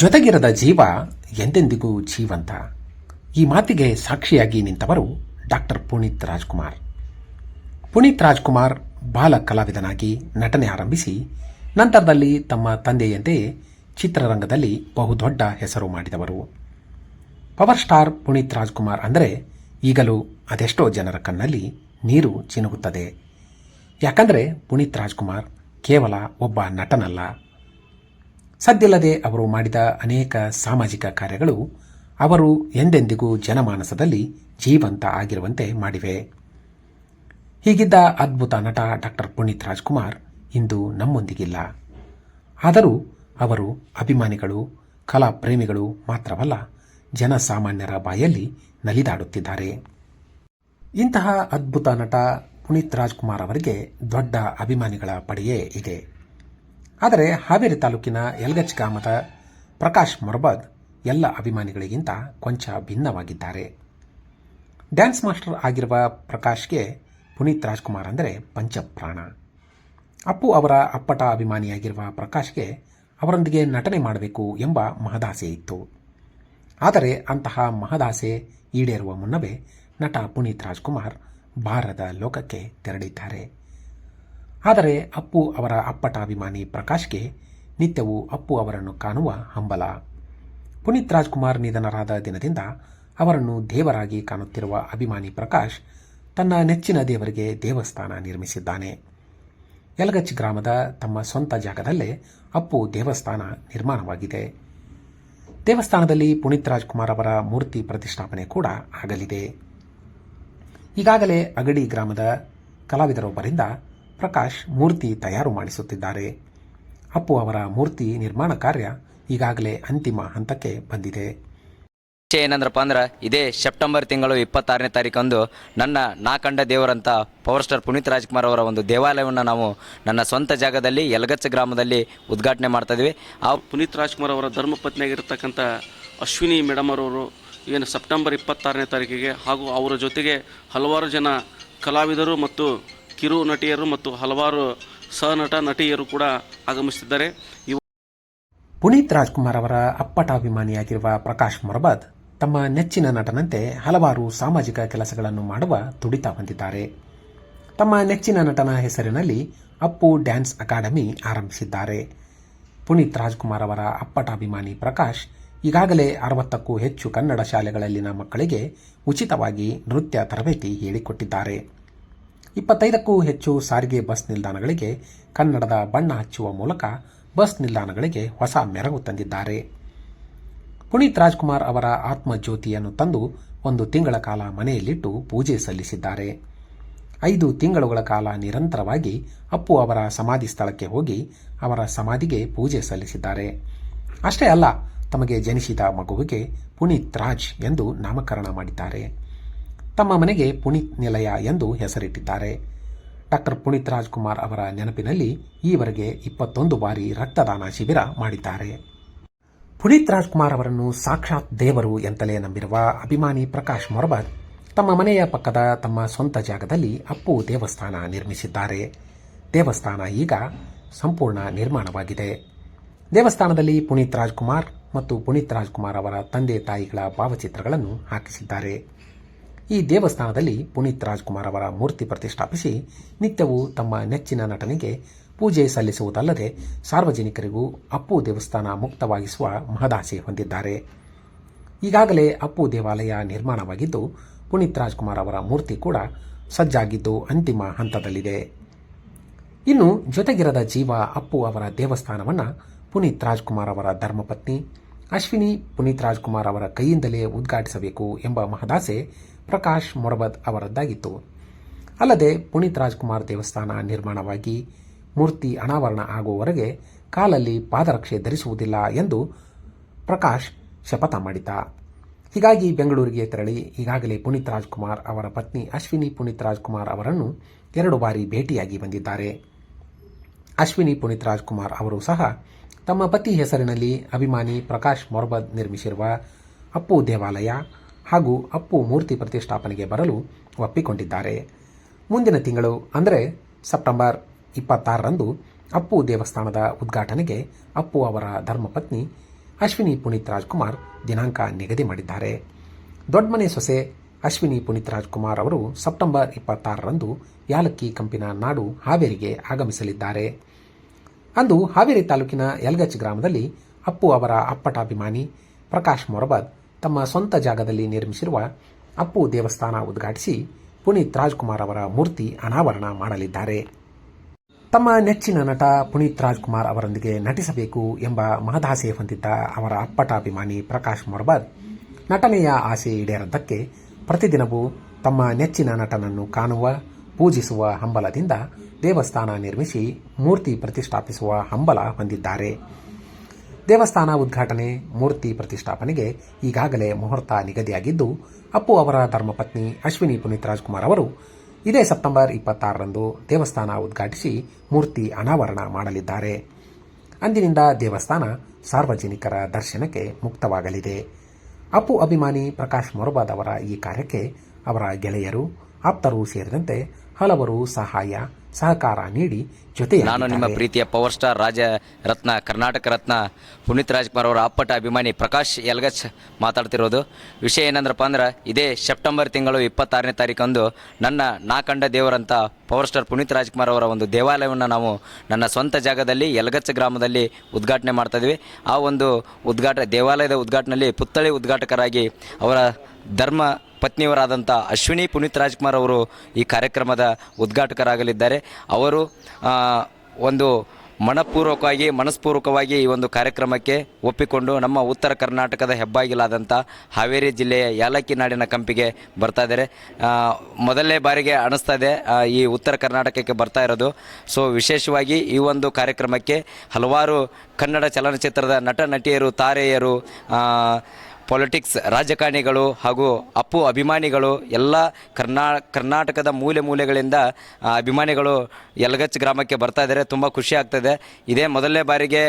ಜೊತೆಗಿರದ ಜೀವ ಎಂದೆಂದಿಗೂ ಜೀವಂತ. ಈ ಮಾತಿಗೆ ಸಾಕ್ಷಿಯಾಗಿ ನಿಂತವರು ಡಾಕ್ಟರ್ ಪುನೀತ್ ರಾಜ್ಕುಮಾರ್. ಪುನೀತ್ ರಾಜ್ಕುಮಾರ್ ಬಾಲ ಕಲಾವಿದನಾಗಿ ನಟನೆ ಆರಂಭಿಸಿ, ನಂತರದಲ್ಲಿ ತಮ್ಮ ತಂದೆಯಂತೆಯೇ ಚಿತ್ರರಂಗದಲ್ಲಿ ಬಹುದೊಡ್ಡ ಹೆಸರು ಮಾಡಿದವರು. ಪವರ್ ಸ್ಟಾರ್ ಪುನೀತ್ ರಾಜ್ಕುಮಾರ್ ಅಂದರೆ ಈಗಲೂ ಅದೆಷ್ಟೋ ಜನರ ಕಣ್ಣಲ್ಲಿ ನೀರು ಚಿನುಗುತ್ತದೆ. ಯಾಕಂದರೆ ಪುನೀತ್ ರಾಜ್ಕುಮಾರ್ ಕೇವಲ ಒಬ್ಬ ನಟನಲ್ಲ. ಸದ್ದಿಲ್ಲದೆ ಅವರು ಮಾಡಿದ ಅನೇಕ ಸಾಮಾಜಿಕ ಕಾರ್ಯಗಳು ಅವರು ಎಂದೆಂದಿಗೂ ಜನಮಾನಸದಲ್ಲಿ ಜೀವಂತ ಆಗಿರುವಂತೆ ಮಾಡಿವೆ. ಹೀಗಿದ್ದ ಅದ್ಭುತ ನಟ ಡಾಕ್ಟರ್ ಪುನೀತ್ ರಾಜ್ಕುಮಾರ್ ಇಂದು ನಮ್ಮೊಂದಿಗಿಲ್ಲ. ಆದರೂ ಅವರು ಅಭಿಮಾನಿಗಳು ಕಲಾ ಪ್ರೇಮಿಗಳು ಮಾತ್ರವಲ್ಲ, ಜನಸಾಮಾನ್ಯರ ಬಾಯಲ್ಲಿ ನಲಿದಾಡುತ್ತಿದ್ದಾರೆ. ಇಂತಹ ಅದ್ಭುತ ನಟ ಪುನೀತ್ ರಾಜ್ಕುಮಾರ್ ಅವರಿಗೆ ದೊಡ್ಡ ಅಭಿಮಾನಿಗಳ ಪಡೆಯೇ ಇದೆ. ಆದರೆ ಹಾವೇರಿ ತಾಲೂಕಿನ ಯಲ್ಗಚ್ ಗ್ರಾಮದ ಪ್ರಕಾಶ್ ಮೊರಬಾದ್ ಎಲ್ಲ ಅಭಿಮಾನಿಗಳಿಗಿಂತ ಕೊಂಚ ಭಿನ್ನವಾಗಿದ್ದಾರೆ. ಡ್ಯಾನ್ಸ್ ಮಾಸ್ಟರ್ ಆಗಿರುವ ಪ್ರಕಾಶ್ಗೆ ಪುನೀತ್ ರಾಜ್ಕುಮಾರ್ ಅಂದರೆ ಪಂಚಪ್ರಾಣ. ಅಪ್ಪು ಅವರ ಅಪ್ಪಟ ಅಭಿಮಾನಿಯಾಗಿರುವ ಪ್ರಕಾಶ್ಗೆ ಅವರೊಂದಿಗೆ ನಟನೆ ಮಾಡಬೇಕು ಎಂಬ ಮಹದಾಸೆ ಇತ್ತು. ಆದರೆ ಅಂತಹ ಮಹದಾಸೆ ಈಡೇರುವ ಮುನ್ನವೇ ನಟ ಪುನೀತ್ ರಾಜ್ಕುಮಾರ್ ಭಾರತ ಲೋಕಕ್ಕೆ ತೆರಳಿದ್ದಾರೆ. ಆದರೆ ಅಪ್ಪು ಅವರ ಅಪ್ಪಟ ಅಭಿಮಾನಿ ಪ್ರಕಾಶ್ಗೆ ನಿತ್ಯವೂ ಅಪ್ಪು ಅವರನ್ನು ಕಾಣುವ ಹಂಬಲ. ಪುನೀತ್ ರಾಜ್ಕುಮಾರ್ ನಿಧನರಾದ ದಿನದಿಂದ ಅವರನ್ನು ದೇವರಾಗಿ ಕಾಣುತ್ತಿರುವ ಅಭಿಮಾನಿ ಪ್ರಕಾಶ್ ತನ್ನ ನೆಚ್ಚಿನ ದೇವರಿಗೆ ದೇವಸ್ಥಾನ ನಿರ್ಮಿಸಿದ್ದಾನೆ. ಯಲಗಚ್ ಗ್ರಾಮದ ತಮ್ಮ ಸ್ವಂತ ಜಾಗದಲ್ಲೇ ಅಪ್ಪು ದೇವಸ್ಥಾನ ನಿರ್ಮಾಣವಾಗಿದೆ. ದೇವಸ್ಥಾನದಲ್ಲಿ ಪುನೀತ್ ರಾಜ್ಕುಮಾರ್ ಅವರ ಮೂರ್ತಿ ಪ್ರತಿಷ್ಠಾಪನೆ ಕೂಡ ಆಗಲಿದೆ. ಈಗಾಗಲೇ ಅಗಡಿ ಗ್ರಾಮದ ಕಲಾವಿದರೊಬ್ಬರಿಂದ ಪ್ರಕಾಶ್ ಮೂರ್ತಿ ತಯಾರು ಮಾಡಿಸುತ್ತಿದ್ದಾರೆ. ಅಪ್ಪು ಅವರ ಮೂರ್ತಿ ನಿರ್ಮಾಣ ಕಾರ್ಯ ಈಗಾಗಲೇ ಅಂತಿಮ ಹಂತಕ್ಕೆ ಬಂದಿದೆ. ವಿಷಯ ಏನಂದ್ರಪ್ಪ ಅಂದ್ರೆ ಇದೇ ಸೆಪ್ಟೆಂಬರ್ ತಿಂಗಳು ಇಪ್ಪತ್ತಾರನೇ ತಾರೀಕಂದು ನನ್ನ ನಾಕಂಡ ದೇವರಂತ ಪವರ್ ಸ್ಟಾರ್ ಪುನೀತ್ ರಾಜ್ಕುಮಾರ್ ಅವರ ಒಂದು ದೇವಾಲಯವನ್ನು ನಾವು ನನ್ನ ಸ್ವಂತ ಜಾಗದಲ್ಲಿ ಯಲಗಚ್ಚ ಗ್ರಾಮದಲ್ಲಿ ಉದ್ಘಾಟನೆ ಮಾಡ್ತಾ ಇದ್ವಿ. ಆ ಪುನೀತ್ ರಾಜ್ಕುಮಾರ್ ಅವರ ಧರ್ಮಪತ್ನಿಯಾಗಿರ್ತಕ್ಕಂಥ ಅಶ್ವಿನಿ ಮೇಡಮ್ ಅವರು ಏನು ಸೆಪ್ಟೆಂಬರ್ ಇಪ್ಪತ್ತಾರನೇ ತಾರೀಕಿಗೆ ಹಾಗೂ ಅವರ ಜೊತೆಗೆ ಹಲವಾರು ಜನ ಕಲಾವಿದರು ಮತ್ತು ಕಿರು ನಟಿಯರು ಮತ್ತು ಹಲವಾರು ಸಹನಟ ನಟಿಯರು ಕೂಡ ಆಗಮಿಸುತ್ತಿದ್ದಾರೆ. ಪುನೀತ್ ರಾಜ್ಕುಮಾರ್ ಅವರ ಅಪ್ಪಟ ಅಭಿಮಾನಿಯಾಗಿರುವ ಪ್ರಕಾಶ್ ಮೊರಬಾದ್ ತಮ್ಮ ನೆಚ್ಚಿನ ನಟನಂತೆ ಹಲವಾರು ಸಾಮಾಜಿಕ ಕೆಲಸಗಳನ್ನು ಮಾಡುವ ತುಡಿತ ಹೊಂದಿದ್ದಾರೆ. ತಮ್ಮ ನೆಚ್ಚಿನ ನಟನ ಹೆಸರಿನಲ್ಲಿ ಅಪ್ಪು ಡ್ಯಾನ್ಸ್ ಅಕಾಡೆಮಿ ಆರಂಭಿಸಿದ್ದಾರೆ. ಪುನೀತ್ ರಾಜ್ಕುಮಾರ್ ಅವರ ಅಪ್ಪಟ ಅಭಿಮಾನಿ ಪ್ರಕಾಶ್ ಈಗಾಗಲೇ ಅರವತ್ತಕ್ಕೂ ಹೆಚ್ಚು ಕನ್ನಡ ಶಾಲೆಗಳಲ್ಲಿನ ಮಕ್ಕಳಿಗೆ ಉಚಿತವಾಗಿ ನೃತ್ಯ ತರಬೇತಿ ಹೇಳಿಕೊಟ್ಟಿದ್ದಾರೆ. ಇಪ್ಪತ್ತೈದಕ್ಕೂ ಹೆಚ್ಚು ಸಾರಿಗೆ ಬಸ್ ನಿಲ್ದಾಣಗಳಿಗೆ ಕನ್ನಡದ ಬಣ್ಣ ಹಚ್ಚುವ ಮೂಲಕ ಬಸ್ ನಿಲ್ದಾಣಗಳಿಗೆ ಹೊಸ ಮೆರಗು ತಂದಿದ್ದಾರೆ. ಪುನೀತ್ ರಾಜ್ಕುಮಾರ್ ಅವರ ಆತ್ಮಜ್ಯೋತಿಯನ್ನು ತಂದು ಒಂದು ತಿಂಗಳ ಕಾಲ ಮನೆಯಲ್ಲಿಟ್ಟು ಪೂಜೆ ಸಲ್ಲಿಸಿದ್ದಾರೆ. ಐದು ತಿಂಗಳುಗಳ ಕಾಲ ನಿರಂತರವಾಗಿ ಅಪ್ಪು ಅವರ ಸಮಾಧಿ ಸ್ಥಳಕ್ಕೆ ಹೋಗಿ ಅವರ ಸಮಾಧಿಗೆ ಪೂಜೆ ಸಲ್ಲಿಸಿದ್ದಾರೆ. ಅಷ್ಟೇ ಅಲ್ಲ, ತಮಗೆ ಜನಿಸಿದ ಮಗುವಿಗೆ ಪುನೀತ್ ರಾಜ್ ಎಂದು ನಾಮಕರಣ ಮಾಡಿದ್ದಾರೆ. ತಮ್ಮ ಮನೆಗೆ ಪುನೀತ್ ನಿಲಯ ಎಂದು ಹೆಸರಿಟ್ಟಿದ್ದಾರೆ. ಡಾಕ್ಟರ್ ಪುನೀತ್ ರಾಜ್ಕುಮಾರ್ ಅವರ ನೆನಪಿನಲ್ಲಿ ಈವರೆಗೆ ಇಪ್ಪತ್ತೊಂದು ಬಾರಿ ರಕ್ತದಾನ ಶಿಬಿರ ಮಾಡಿದ್ದಾರೆ. ಪುನೀತ್ ರಾಜ್ಕುಮಾರ್ ಅವರನ್ನು ಸಾಕ್ಷಾತ್ ದೇವರು ಎಂತಲೇ ನಂಬಿರುವ ಅಭಿಮಾನಿ ಪ್ರಕಾಶ್ ಮೊರಬತ್ ತಮ್ಮ ಮನೆಯ ಪಕ್ಕದ ತಮ್ಮ ಸ್ವಂತ ಜಾಗದಲ್ಲಿ ಅಪ್ಪು ದೇವಸ್ಥಾನ ನಿರ್ಮಿಸಿದ್ದಾರೆ. ದೇವಸ್ಥಾನ ಈಗ ಸಂಪೂರ್ಣ ನಿರ್ಮಾಣವಾಗಿದೆ. ದೇವಸ್ಥಾನದಲ್ಲಿ ಪುನೀತ್ ರಾಜ್ಕುಮಾರ್ ಮತ್ತು ಪುನೀತ್ ರಾಜ್ಕುಮಾರ್ ಅವರ ತಂದೆ ತಾಯಿಗಳ ಭಾವಚಿತ್ರಗಳನ್ನು ಹಾಕಿಸಿದ್ದಾರೆ. ಈ ದೇವಸ್ಥಾನದಲ್ಲಿ ಪುನೀತ್ ರಾಜ್ಕುಮಾರ್ ಅವರ ಮೂರ್ತಿ ಪ್ರತಿಷ್ಠಾಪಿಸಿ ನಿತ್ಯವೂ ತಮ್ಮ ನೆಚ್ಚಿನ ನಟನಿಗೆ ಪೂಜೆ ಸಲ್ಲಿಸುವುದಲ್ಲದೆ ಸಾರ್ವಜನಿಕರಿಗೂ ಅಪ್ಪು ದೇವಸ್ಥಾನ ಮುಕ್ತವಾಗಿಸುವ ಮಹದಾಸೆ ಹೊಂದಿದ್ದಾರೆ. ಈಗಾಗಲೇ ಅಪ್ಪು ದೇವಾಲಯ ನಿರ್ಮಾಣವಾಗಿದ್ದು, ಪುನೀತ್ ರಾಜ್ಕುಮಾರ್ ಅವರ ಮೂರ್ತಿ ಕೂಡ ಸಜ್ಜಾಗಿದ್ದು ಅಂತಿಮ ಹಂತದಲ್ಲಿದೆ. ಇನ್ನು ಜೊತೆಗಿರದ ಜೀವ ಅಪ್ಪು ಅವರ ದೇವಸ್ಥಾನವನ್ನು ಪುನೀತ್ ರಾಜ್ಕುಮಾರ್ ಅವರ ಧರ್ಮಪತ್ನಿ ಅಶ್ವಿನಿ ಪುನೀತ್ ರಾಜ್ಕುಮಾರ್ ಅವರ ಕೈಯಿಂದಲೇ ಉದ್ಘಾಟಿಸಬೇಕು ಎಂಬ ಮಹದಾಸೆ ಪ್ರಕಾಶ್ ಮೊರಬದ್ ಅವರದ್ದಾಗಿತ್ತು. ಅಲ್ಲದೆ ಪುನೀತ್ ರಾಜ್ಕುಮಾರ್ ದೇವಸ್ಥಾನ ನಿರ್ಮಾಣವಾಗಿ ಮೂರ್ತಿ ಅನಾವರಣ ಆಗುವವರೆಗೆ ಕಾಲಲ್ಲಿ ಪಾದರಕ್ಷೆ ಧರಿಸುವುದಿಲ್ಲ ಎಂದು ಪ್ರಕಾಶ್ ಶಪಥ ಮಾಡಿದ್ದ. ಹೀಗಾಗಿ ಬೆಂಗಳೂರಿಗೆ ತೆರಳಿ ಈಗಾಗಲೇ ಪುನೀತ್ ರಾಜ್ಕುಮಾರ್ ಅವರ ಪತ್ನಿ ಅಶ್ವಿನಿ ಪುನೀತ್ ರಾಜ್ಕುಮಾರ್ ಅವರನ್ನು ಎರಡು ಬಾರಿ ಭೇಟಿಯಾಗಿ ಬಂದಿದ್ದಾರೆ. ಅಶ್ವಿನಿ ಪುನೀತ್ ರಾಜ್ಕುಮಾರ್ ಅವರು ಸಹ ತಮ್ಮ ಪತಿ ಹೆಸರಿನಲ್ಲಿ ಅಭಿಮಾನಿ ಪ್ರಕಾಶ್ ಮೊರ್ಬದ್ ನಿರ್ಮಿಸಿರುವ ಅಪ್ಪು ದೇವಾಲಯ ಹಾಗೂ ಅಪ್ಪು ಮೂರ್ತಿ ಪ್ರತಿಷ್ಠಾಪನೆಗೆ ಬರಲು ಒಪ್ಪಿಕೊಂಡಿದ್ದಾರೆ. ಮುಂದಿನ ತಿಂಗಳು, ಅಂದರೆ ಸೆಪ್ಟೆಂಬರ್ ಇಪ್ಪತ್ತಾರರಂದು, ಅಪ್ಪು ದೇವಸ್ಥಾನದ ಉದ್ಘಾಟನೆಗೆ ಅಪ್ಪು ಅವರ ಧರ್ಮಪತ್ನಿ ಅಶ್ವಿನಿ ಪುನೀತ್ ರಾಜ್ಕುಮಾರ್ ದಿನಾಂಕ ನಿಗದಿ ಮಾಡಿದ್ದಾರೆ. ದೊಡ್ಡಮನೆ ಸೊಸೆ ಅಶ್ವಿನಿ ಪುನೀತ್ ರಾಜ್ಕುಮಾರ್ ಅವರು ಸೆಪ್ಟೆಂಬರ್ ಇಪ್ಪತ್ತಾರರಂದು ಯಾಲಕ್ಕಿ ಕಂಪಿನ ನಾಡು ಹಾವೇರಿಗೆ ಆಗಮಿಸಲಿದ್ದಾರೆ. ಅಂದು ಹಾವೇರಿ ತಾಲೂಕಿನ ಯಲ್ಗಚ್ ಗ್ರಾಮದಲ್ಲಿ ಅಪ್ಪು ಅವರ ಅಪ್ಪಟಾಭಿಮಾನಿ ಪ್ರಕಾಶ್ ಮೊರಬದ್ ತಮ್ಮ ಸ್ವಂತ ಜಾಗದಲ್ಲಿ ನಿರ್ಮಿಸಿರುವ ಅಪ್ಪು ದೇವಸ್ಥಾನ ಉದ್ಘಾಟಿಸಿ ಪುನೀತ್ ರಾಜ್ಕುಮಾರ್ ಅವರ ಮೂರ್ತಿ ಅನಾವರಣ ಮಾಡಲಿದ್ದಾರೆ. ತಮ್ಮ ನೆಚ್ಚಿನ ನಟ ಪುನೀತ್ ರಾಜ್ಕುಮಾರ್ ಅವರೊಂದಿಗೆ ನಟಿಸಬೇಕು ಎಂಬ ಮಹದಾಸೆ ಹೊಂದಿದ್ದ ಅವರ ಅಪ್ಪಟಾಭಿಮಾನಿ ಪ್ರಕಾಶ್ ಮೊರ್ಬಾದ್ ನಟನೆಯ ಆಸೆ ಈಡೇರದ್ದಕ್ಕೆ ಪ್ರತಿದಿನವೂ ತಮ್ಮ ನೆಚ್ಚಿನ ನಟನನ್ನು ಕಾಣುವ, ಪೂಜಿಸುವ ಹಂಬಲದಿಂದ ದೇವಸ್ಥಾನ ನಿರ್ಮಿಸಿ ಮೂರ್ತಿ ಪ್ರತಿಷ್ಠಾಪಿಸುವ ಹಂಬಲ ಹೊಂದಿದ್ದಾರೆ. ದೇವಸ್ಥಾನ ಉದ್ಘಾಟನೆ, ಮೂರ್ತಿ ಪ್ರತಿಷ್ಠಾಪನೆಗೆ ಈಗಾಗಲೇ ಮುಹೂರ್ತ ನಿಗದಿಯಾಗಿದ್ದು, ಅಪ್ಪು ಅವರ ಧರ್ಮಪತ್ನಿ ಅಶ್ವಿನಿ ಪುನೀತ್ ರಾಜ್ಕುಮಾರ್ ಅವರು ಇದೇ ಸೆಪ್ಟೆಂಬರ್ ಇಪ್ಪತ್ತಾರರಂದು ದೇವಸ್ಥಾನ ಉದ್ಘಾಟಿಸಿ ಮೂರ್ತಿ ಅನಾವರಣ ಮಾಡಲಿದ್ದಾರೆ. ಅಂದಿನಿಂದ ದೇವಸ್ಥಾನ ಸಾರ್ವಜನಿಕರ ದರ್ಶನಕ್ಕೆ ಮುಕ್ತವಾಗಲಿದೆ. ಅಪ್ಪು ಅಭಿಮಾನಿ ಪ್ರಕಾಶ್ ಮೊರಬಾದ್ ಅವರ ಈ ಕಾರ್ಯಕ್ಕೆ ಅವರ ಗೆಳೆಯರು, ಆಪ್ತರು ಸೇರಿದಂತೆ ಹಲವರು ಸಹಾಯ ಸಹಕಾರ ನೀಡಿ ಜೊತೆ ನಾನು ನಿಮ್ಮ ಪ್ರೀತಿಯ ಪವರ್ ಸ್ಟಾರ್ ರಾಜ ರತ್ನ, ಕರ್ನಾಟಕ ರತ್ನ ಪುನೀತ್ ರಾಜ್ಕುಮಾರ್ ಅವರ ಅಪ್ಪಟ ಅಭಿಮಾನಿ ಪ್ರಕಾಶ್ ಯಲ್ಗಚ್ ಮಾತಾಡ್ತಿರೋದು. ವಿಷಯ ಏನಂದ್ರಪ್ಪ ಅಂದ್ರೆ, ಇದೇ ಸೆಪ್ಟೆಂಬರ್ ತಿಂಗಳು ಇಪ್ಪತ್ತಾರನೇ ತಾರೀಕಂದು ನನ್ನ ನಾಕಂಡ ದೇವರಂತ ಪವರ್ ಸ್ಟಾರ್ ಪುನೀತ್ ರಾಜ್ಕುಮಾರ್ ಅವರ ಒಂದು ದೇವಾಲಯವನ್ನು ನಾವು ನನ್ನ ಸ್ವಂತ ಜಾಗದಲ್ಲಿ ಯಲಗಚ್ಚ ಗ್ರಾಮದಲ್ಲಿ ಉದ್ಘಾಟನೆ ಮಾಡ್ತಾ ಇದ್ವಿ. ಆ ಒಂದು ಉದ್ಘಾಟ, ದೇವಾಲಯದ ಉದ್ಘಾಟನೆಯಲ್ಲಿ ಪುತ್ಥಳಿ ಉದ್ಘಾಟಕರಾಗಿ ಅವರ ಧರ್ಮ ಪತ್ನಿಯವರಾದಂಥ ಅಶ್ವಿನಿ ಪುನೀತ್ ರಾಜ್ಕುಮಾರ್ ಅವರು ಈ ಕಾರ್ಯಕ್ರಮದ ಉದ್ಘಾಟಕರಾಗಲಿದ್ದಾರೆ. ಅವರು ಒಂದು ಮನಪೂರ್ವಕವಾಗಿ, ಮನಸ್ಪೂರ್ವಕವಾಗಿ ಈ ಒಂದು ಕಾರ್ಯಕ್ರಮಕ್ಕೆ ಒಪ್ಪಿಕೊಂಡು ನಮ್ಮ ಉತ್ತರ ಕರ್ನಾಟಕದ ಹೆಬ್ಬಾಗಿಲಾದಂಥ ಹಾವೇರಿ ಜಿಲ್ಲೆಯ ಯಾಲಕ್ಕಿ ನಾಡಿನ ಕಂಪಿಗೆ ಬರ್ತಾ ಇದ್ದಾರೆ. ಮೊದಲನೇ ಬಾರಿಗೆ ಅನಿಸ್ತಾ ಇದೆ ಈ ಉತ್ತರ ಕರ್ನಾಟಕಕ್ಕೆ ಬರ್ತಾ ಇರೋದು. ಸೊ, ವಿಶೇಷವಾಗಿ ಈ ಒಂದು ಕಾರ್ಯಕ್ರಮಕ್ಕೆ ಹಲವಾರು ಕನ್ನಡ ಚಲನಚಿತ್ರದ ನಟ, ನಟಿಯರು, ತಾರೆಯರು ಪೊಲಿಟಿಕ್ಸ್ ರಾಜಕಾರಣಿಗಳು ಹಾಗೂ ಅಪ್ಪು ಅಭಿಮಾನಿಗಳು ಎಲ್ಲ ಕರ್ನಾ, ಕರ್ನಾಟಕದ ಮೂಲೆ ಮೂಲೆಗಳಿಂದ ಅಭಿಮಾನಿಗಳು ಯಲಗಚ್ ಗ್ರಾಮಕ್ಕೆ ಬರ್ತಾ ಇದ್ದಾರೆ. ತುಂಬ ಖುಷಿ ಆಗ್ತದೆ. ಇದೇ ಮೊದಲನೇ ಬಾರಿಗೆ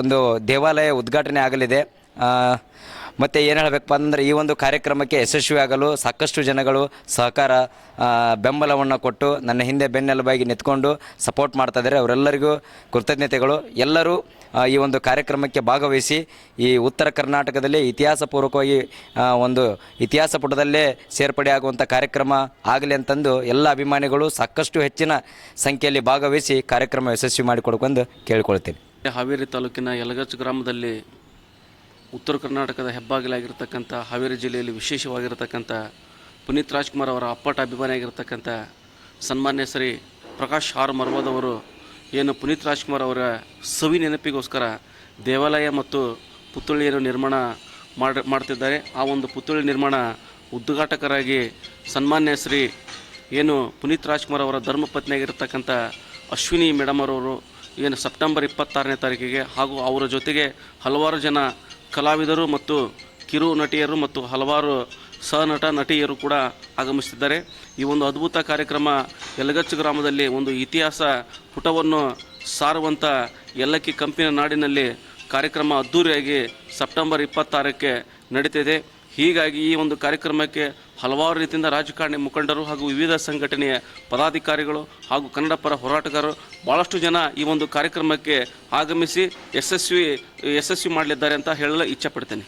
ಒಂದು ದೇವಾಲಯ ಉದ್ಘಾಟನೆ ಆಗಲಿದೆ. ಮತ್ತು ಏನು ಹೇಳಬೇಕಪ್ಪ ಅಂದರೆ ಈ ಒಂದು ಕಾರ್ಯಕ್ರಮಕ್ಕೆ ಯಶಸ್ವಿಯಾಗಲು ಸಾಕಷ್ಟು ಜನಗಳು ಸಹಕಾರ ಬೆಂಬಲವನ್ನು ಕೊಟ್ಟು ನನ್ನ ಹಿಂದೆ ಬೆನ್ನೆಲುಬಾಗಿ ನಿಂತ್ಕೊಂಡು ಸಪೋರ್ಟ್ ಮಾಡ್ತಾ ಇದ್ದಾರೆ. ಅವರೆಲ್ಲರಿಗೂ ಕೃತಜ್ಞತೆಗಳು. ಎಲ್ಲರೂ ಈ ಒಂದು ಕಾರ್ಯಕ್ರಮಕ್ಕೆ ಭಾಗವಹಿಸಿ ಈ ಉತ್ತರ ಕರ್ನಾಟಕದಲ್ಲಿ ಇತಿಹಾಸಪೂರ್ವಕವಾಗಿ ಪೂರ್ವಕವಾಗಿ ಒಂದು ಇತಿಹಾಸ ಪುಟದಲ್ಲೇ ಸೇರ್ಪಡೆಯಾಗುವಂಥ ಕಾರ್ಯಕ್ರಮ ಆಗಲಿ ಅಂತಂದು ಎಲ್ಲ ಅಭಿಮಾನಿಗಳು ಸಾಕಷ್ಟು ಹೆಚ್ಚಿನ ಸಂಖ್ಯೆಯಲ್ಲಿ ಭಾಗವಹಿಸಿ ಕಾರ್ಯಕ್ರಮ ಯಶಸ್ವಿ ಮಾಡಿಕೊಡ್ಕೊಂಡು ಕೇಳಿಕೊಳ್ತೀನಿ. ಹಾವೇರಿ ತಾಲೂಕಿನ ಯಲಗಚ್ ಗ್ರಾಮದಲ್ಲಿ ಉತ್ತರ ಕರ್ನಾಟಕದ ಹೆಬ್ಬಾಗಿಲಾಗಿರ್ತಕ್ಕಂಥ ಹಾವೇರಿ ಜಿಲ್ಲೆಯಲ್ಲಿ ವಿಶೇಷವಾಗಿರತಕ್ಕಂಥ ಪುನೀತ್ ರಾಜ್ಕುಮಾರ್ ಅವರ ಅಪ್ಪಟ ಅಭಿಮಾನಿಯಾಗಿರ್ತಕ್ಕಂಥ ಸನ್ಮಾನ್ಯ ಶ್ರೀ ಪ್ರಕಾಶ್ ಆರ್ ಮರ್ವಾದವರು ಏನು ಪುನೀತ್ ರಾಜ್ಕುಮಾರ್ ಅವರ ಸವಿ ನೆನಪಿಗೋಸ್ಕರ ದೇವಾಲಯ ಮತ್ತು ಪುತ್ಥಳಿಯನ್ನು ನಿರ್ಮಾಣ ಮಾಡಿ, ಮಾಡ್ತಿದ್ದಾರೆ. ಆ ಒಂದು ಪುತ್ಥಳಿ ನಿರ್ಮಾಣ ಉದ್ಘಾಟಕರಾಗಿ ಸನ್ಮಾನ್ಯ ಶ್ರೀ ಏನು ಪುನೀತ್ ರಾಜ್ಕುಮಾರ್ ಅವರ ಧರ್ಮಪತ್ನಿಯಾಗಿರ್ತಕ್ಕಂಥ ಅಶ್ವಿನಿ ಮೇಡಮ್ ಅವರು ಏನು ಸೆಪ್ಟೆಂಬರ್ ಇಪ್ಪತ್ತಾರನೇ ತಾರೀಕಿಗೆ ಹಾಗೂ ಅವರ ಜೊತೆಗೆ ಹಲವಾರು ಜನ ಕಲಾವಿದರು ಮತ್ತು ಕಿರು ನಟಿಯರು ಮತ್ತು ಹಲವಾರು ಸಹನಟ ನಟಿಯರು ಕೂಡ ಆಗಮಿಸುತ್ತಿದ್ದಾರೆ. ಈ ಒಂದು ಅದ್ಭುತ ಕಾರ್ಯಕ್ರಮ ಯಲಗಚ್ಚು ಗ್ರಾಮದಲ್ಲಿ ಒಂದು ಇತಿಹಾಸ ಪುಟವನ್ನು ಸಾರುವಂಥ ಎಲ್ಲಕ್ಕಿ ಕಂಪಿನ ನಾಡಿನಲ್ಲಿ ಕಾರ್ಯಕ್ರಮ ಅದ್ಧೂರಿಯಾಗಿ ಸೆಪ್ಟೆಂಬರ್ ಇಪ್ಪತ್ತಾರಕ್ಕೆ ನಡೀತಿದೆ. ಹೀಗಾಗಿ ಈ ಒಂದು ಕಾರ್ಯಕ್ರಮಕ್ಕೆ ಹಲವಾರು ರೀತಿಯಿಂದ ರಾಜಕಾರಣಿ ಮುಖಂಡರು ಹಾಗೂ ವಿವಿಧ ಸಂಘಟನೆಯ ಪದಾಧಿಕಾರಿಗಳು ಹಾಗೂ ಕನ್ನಡ ಪರ ಹೋರಾಟಗಾರರು ಭಾಳಷ್ಟು ಜನ ಈ ಒಂದು ಕಾರ್ಯಕ್ರಮಕ್ಕೆ ಆಗಮಿಸಿ ಯಶಸ್ವಿ ಯಶಸ್ವಿ ಮಾಡಲಿದ್ದಾರೆ ಅಂತ ಹೇಳಲು ಇಚ್ಛಪಡ್ತೇನೆ.